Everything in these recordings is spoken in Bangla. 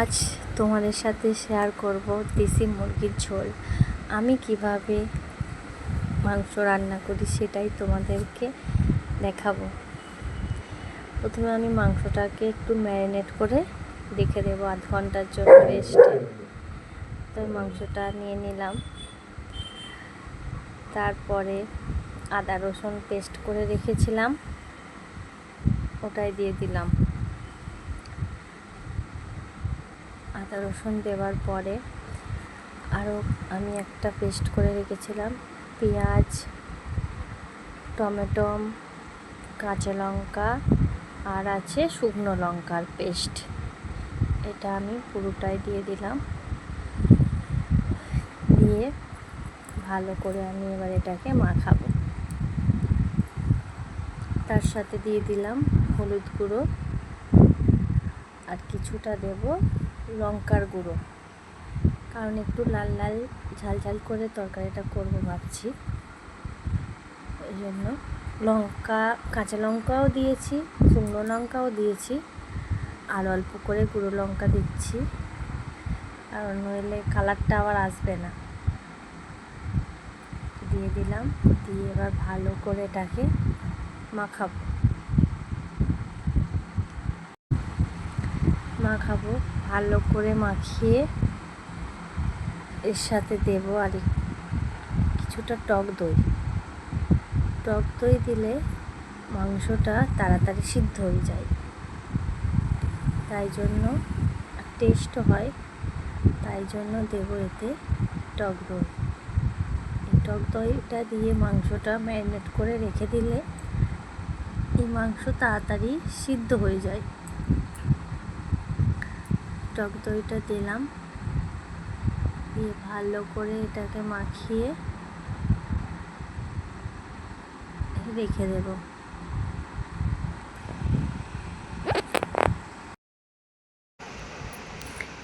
আজ তোমাদের সাথে শেয়ার করব দেশি মুরগির ঝোল। আমি কীভাবে মাংস রান্না করি সেটাই তোমাদেরকে দেখাবো। প্রথমে আমি মাংসটাকে একটু ম্যারিনেট করে রেখে দেবো আধ ঘণ্টার জন্য রেস্টে তো মাংসটা নিয়ে নিলাম। তারপরে আদা রসুন পেস্ট করে রেখেছিলাম। ওটাই দিয়ে দিলাম। আদা রসুন দেওয়ার পরে আরও আমি একটা পেস্ট করে রেখেছিলাম। পেঁয়াজ, টমেটো, কাঁচা লঙ্কা আর আছে শুকনো লঙ্কার পেস্ট এটা আমি পুরোটাই দিয়ে দিলাম। দিয়ে ভালো করে আমি এবার এটাকে মাখাবো। তার সাথে দিয়ে দিলাম হলুদ গুঁড়ো। আর কিছুটা দেব লঙ্কার গুঁড়ো। কারণ একটু লাল লাল, ঝাল ঝাল করে তরকারিটা করব ভাবছি। ওই জন্য লঙ্কা, কাঁচা লঙ্কাও দিয়েছি, শুকনো লঙ্কাও দিয়েছি, আর অল্প করে গুঁড়ো লঙ্কা দিচ্ছি। কারণ নইলে কালারটা আবার আসবে না। দিয়ে দিলাম, দিয়ে এবার ভালো করে এটাকে মাখাবো। মাখাবো। ভালো করে মাখিয়ে এর সাথে দেবো আর কিছুটা টক দই। টক দই দিলে মাংসটা তাড়াতাড়ি সিদ্ধ হয়ে যায়। তাই জন্য টেস্ট হয়। তাই জন্য দেবো এতে টক দই। টক দইটা দিয়ে মাংসটা ম্যারিনেট করে রেখে দিলে এই মাংস তাড়াতাড়ি সিদ্ধ হয়ে যায়। টক দইটা দিলাম। দিয়ে ভালো করে এটাকে মাখিয়ে রেখে দেব।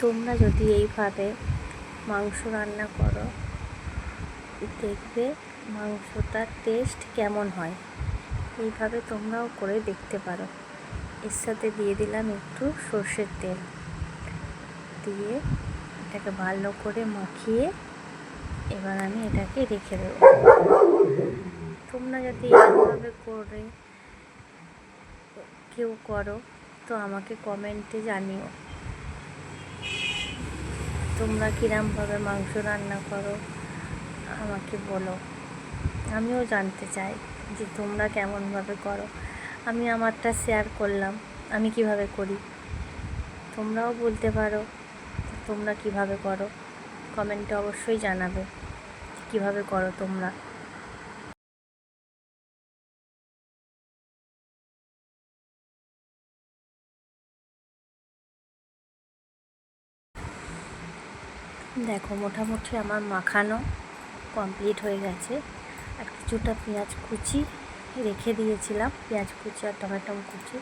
তোমরা যদি এইভাবে মাংস রান্না করো, দেখবে মাংসটার টেস্ট কেমন হয়। এইভাবে তোমরাও করে দেখতে পারো। এর সাথে দিয়ে দিলাম একটু সর্ষের তেল। দিয়ে এটাকে ভালো করে মাখিয়ে এবার আমি এটাকে রেখে দেবো। তোমরা যদি এইভাবে করে কেউ করো, তো আমাকে কমেন্টে জানিও। তোমরা কিরমভাবে মাংস রান্না করো, আমাকে বলো। আমিও জানতে চাই যে তোমরা কেমনভাবে করো। আমি আমারটা শেয়ার করলাম, আমি কীভাবে করি? তোমরাও বলতে পারো। তোমরা কীভাবে করো? কমেন্টে অবশ্যই জানাবে কীভাবে করো তোমরা। দেখো, মোটামুটি আমার মাখানো কমপ্লিট হয়ে গেছে। আর কিছুটা পেঁয়াজ কুচি রেখে দিয়েছিলাম, পেঁয়াজ কুচি আর টমেটো কুচি।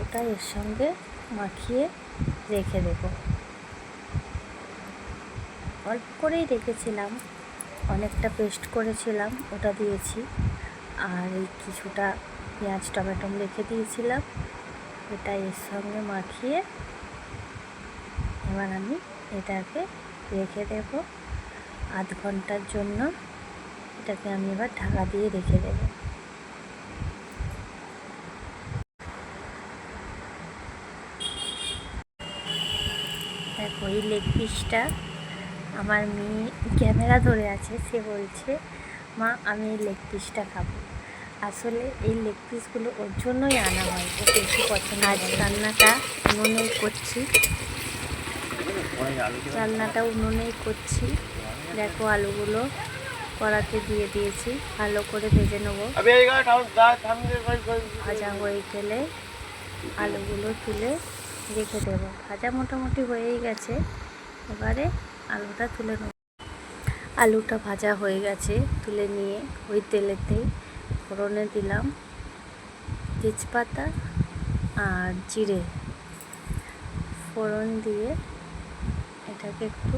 ওটা এর সঙ্গে মাখিয়ে রেখে দেবো। অল্প করেই রেখেছিলাম। অনেকটা পেস্ট করেছিলাম, ওটা দিয়েছি। আর এই কিছুটা পেঁয়াজ টমেটো রেখে দিয়েছিলাম। এটা এর সঙ্গে মাখিয়ে এবার আমি এটাকে রেখে দেব। আধ ঘণ্টার জন্য এটাকে আমি এবার ঢাকা দিয়ে রেখে দেব। দেখো, এই লেগ পিসটা আমার মেয়ে ক্যামেরা ধরে আছে সে বলছে মা আমি এই লেগ পিসটা খাব। আসলে এই লেগ পিসগুলো ওর জন্যই আনা হয় ও বেশি পছন্দ আজ রান্নাটা উনুনেই করছি। রান্নাটা উনুনেই করছি। দেখো আলুগুলো কড়াতে দিয়ে দিয়েছি ভালো করে ভেজে নেব। ভাজা হয়ে গেলে আলুগুলো তুলে রেখে দেবো। ভাজা মোটামুটি হয়েই গেছে। এবারে আলুটা তুলে নেব। আলুটা ভাজা হয়ে গেছে, তুলে নিয়ে ওই তেলেতেই ফোড়নে দিলাম তেজপাতা আর জিরে। ফোড়ন দিয়ে এটাকে একটু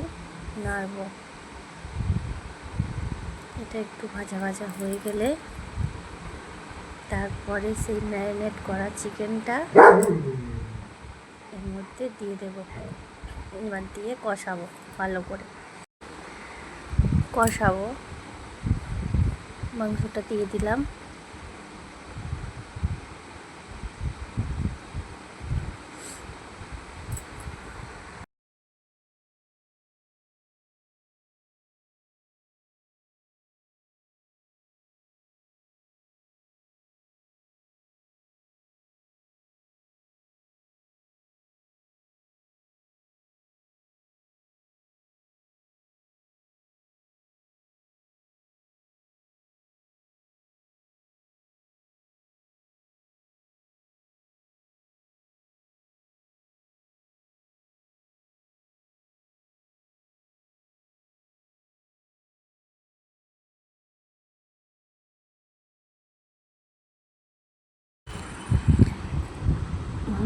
নাড়ব। এটা একটু ভাজা ভাজা হয়ে গেলে তারপরে সেই ম্যারিনেট করা চিকেনটা এর মধ্যে দিয়ে দেব। এবার দিয়ে কষাবো। ভালো করে। কষাবো। মাংসটা দিয়ে দিলাম।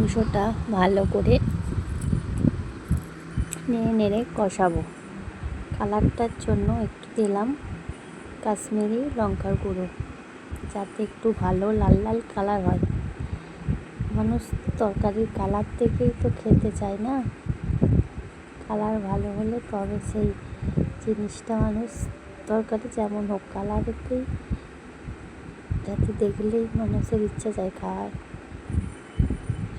মাংসটা ভালো করে নেড়ে নেড়ে কষাবো। কালারটার জন্য একটু দিলাম কাশ্মীরি লঙ্কার গুঁড়ো, যাতে একটু ভালো লাল লাল কালার হয়। মানুষ তরকারির কালার থেকেই তো খেতে চায় না। কালার ভালো হলে তবে সেই জিনিসটা মানুষ তরকারি যেমন হোক কালারেতেই যাতে দেখলেই মানুষের ইচ্ছা যায় খাওয়ার।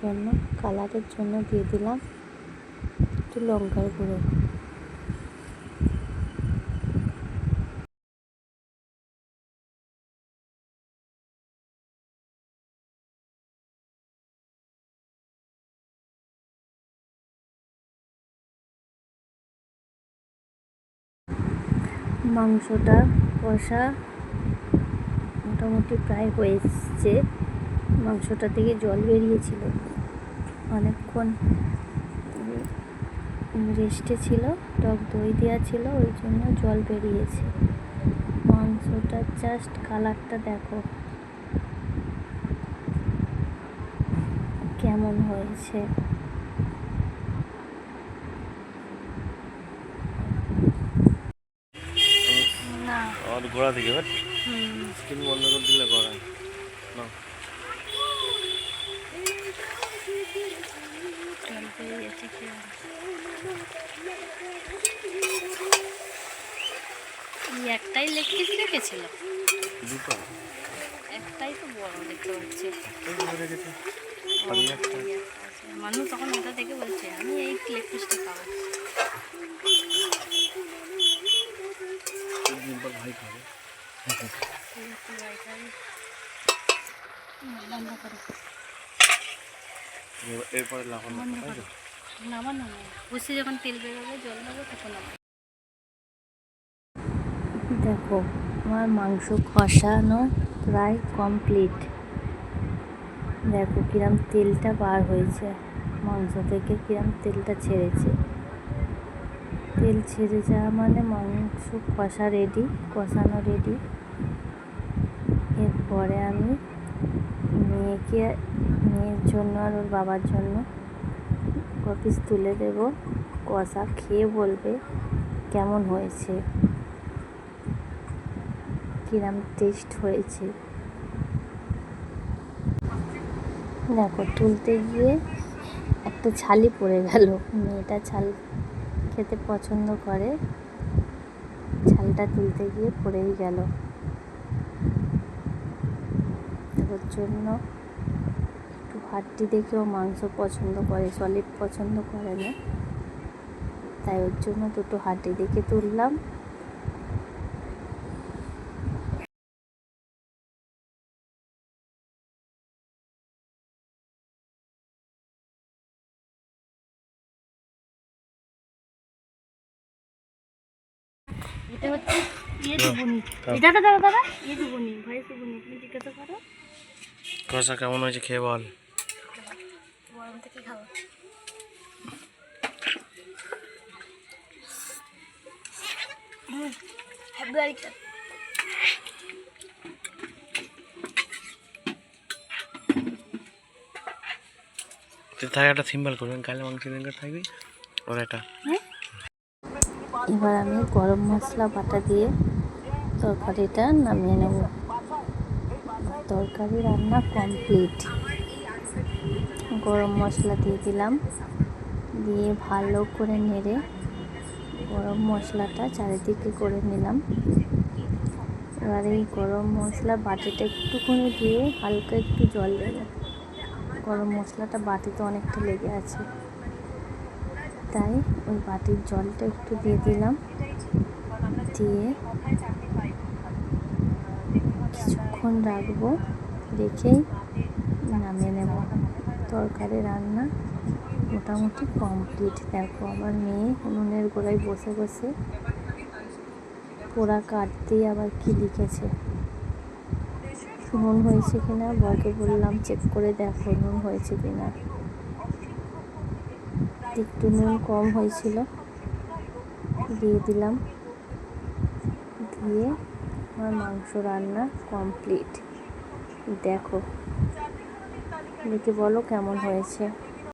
জন্য, কালারের জন্য দিয়ে দিলাম একটু লঙ্কার গুঁড়ো। মাংসটা কষা মোটামুটি প্রায় হয়ে মাংসটা থেকে জল বেরিয়েছিল। অনেকক্ষণ রেস্টে ছিল টক দই দেওয়া ছিল ওই জন্য জল বেরিয়েছে। মাংসটার জাস্ট কালারটা দেখো। কেমন হয়েছে? না। ঘোড়া থেকে স্ক্রিন বন্ধ করে দিলে ঘোড়া না জল বেরিয়েছে কি আর। এই একটাই লেগ পিস রেখেছিল একটাই তো বড় দেখতে পাচ্ছি। মানুষ তখন ওটা থেকে বলছে আমি এই লেগ পিসটা খাব। ভাই খাবে। এবার- এরপরে তো? নামা যখন তেল বেরোবে, জল দেবো তখন দেখো, আমার মাংস কষানো প্রায় কমপ্লিট দেখো কিরম তেলটা বার হয়েছে। মাংস থেকে কিরম তেলটা ছেড়েছে। তেল ছেড়ে যাওয়া মানে মাংস কষা রেডি কষানো রেডি এরপরে আমি মেয়েকে, মেয়ের জন্য আর ওর বাবার জন্য কপিস তুলে দেব। কষা খেয়ে বলবে, কেমন হয়েছে? কিরম টেস্ট হয়েছে। দেখো, তুলতে গিয়ে একটা ছালি পড়ে গেল। মেয়েটা ছাল খেতে পছন্দ করে। ছালটা তুলতে গিয়ে পড়েই গেল। জন্য হাড্ডি দেখেও মাংস পছন্দ করে সলিড পছন্দ করে না। তাই ওর জন্য দুটো হাড্ডি দেখে তুললাম। এটা হচ্ছে ইয়ে দুবুনি। এটা দাদা দাদা ইয়ে দুবুনি ভয়েস দুবুনি তুমি জিজ্ঞাসা করো। কষা কেমন হয়েছে খেয়ে বল। গরম থেকে খাব। একটা সিম্বল করবেন কালে মাংস দিন করে থাকবি ওর একটা। এবার আমি গরম মশলা বাটা দিয়ে তরকারিটা নামিয়ে নেব। তরকারি রান্না কমপ্লিট গরম মশলা দিয়ে দিলাম। দিয়ে ভালো করে নেড়ে গরম মশলাটা চারিদিকে করে নিলাম। এবার এই গরম মশলা বাটিটা একটুখানি দিয়ে হালকা একটু জল দেবো গরম মশলাটা বাটিতে অনেকটা লেগে আছে। তাই ওই বাটির জলটা একটু দিয়ে দিলাম। দিয়ে কিছুক্ষণ রাখব, রেখেই নামিয়ে নেব। তরকারি, রান্না মোটামুটি কমপ্লিট দেখো, আমার মেয়ে উনুনের গোড়ায় বসে বসে পোড়া কাটতেই আবার কি লিখেছে? নুন হয়েছে কিনা? বরকে বললাম, চেক করে দেখো নুন হয়েছে কিনা? একটু নুন কম হয়েছিল, দিয়ে দিলাম। দিয়ে আমার মাংস রান্না কমপ্লিট দেখো দেখে বলো কেমন হয়েছে?